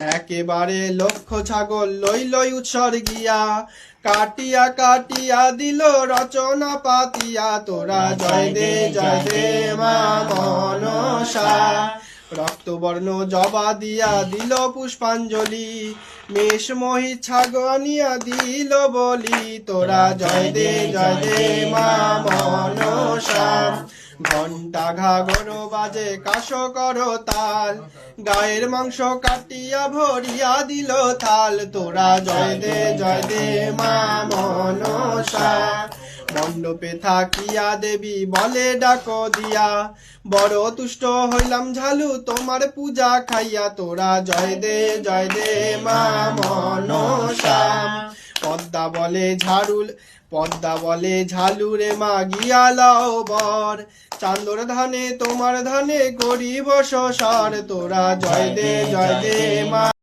একেবারে লক্ষ ছাগল লই লই উৎসর গিয়া কাটিয়া কাটিয়া দিল রচনা পাতিয়া তোরা জয় দে জয় দে মা মনসা। রক্তবর্ণ জবা দিয়া দিল পুষ্পাঞ্জলি মেষ মহি ছাগনিয়া দিল বলি তোরা জয় দে জয় দে মা ঘণ্টা ঘাগর বাজে, কাশ করো তাল। গায়ের মাংস কাটিয়া ভরিয়া দিল তাল। তোরা জয় দে জয় দে মা মনসা। মণ্ডপে থাকিয়া দেবী বলে ডাকো দিয়া। বড় তুষ্ট হইলাম ঝালু, তোমার পূজা খাইয়া। তোরা জয় দে জয় দে মা পদ্মা বলে ঝাড়ুল, পদ্মা বলে ঝালু রে মা গিয়া লাও বর। চান্দর ধানে, তোমার ধানে করিব সর তোরা জয় দে জয় দে, মা।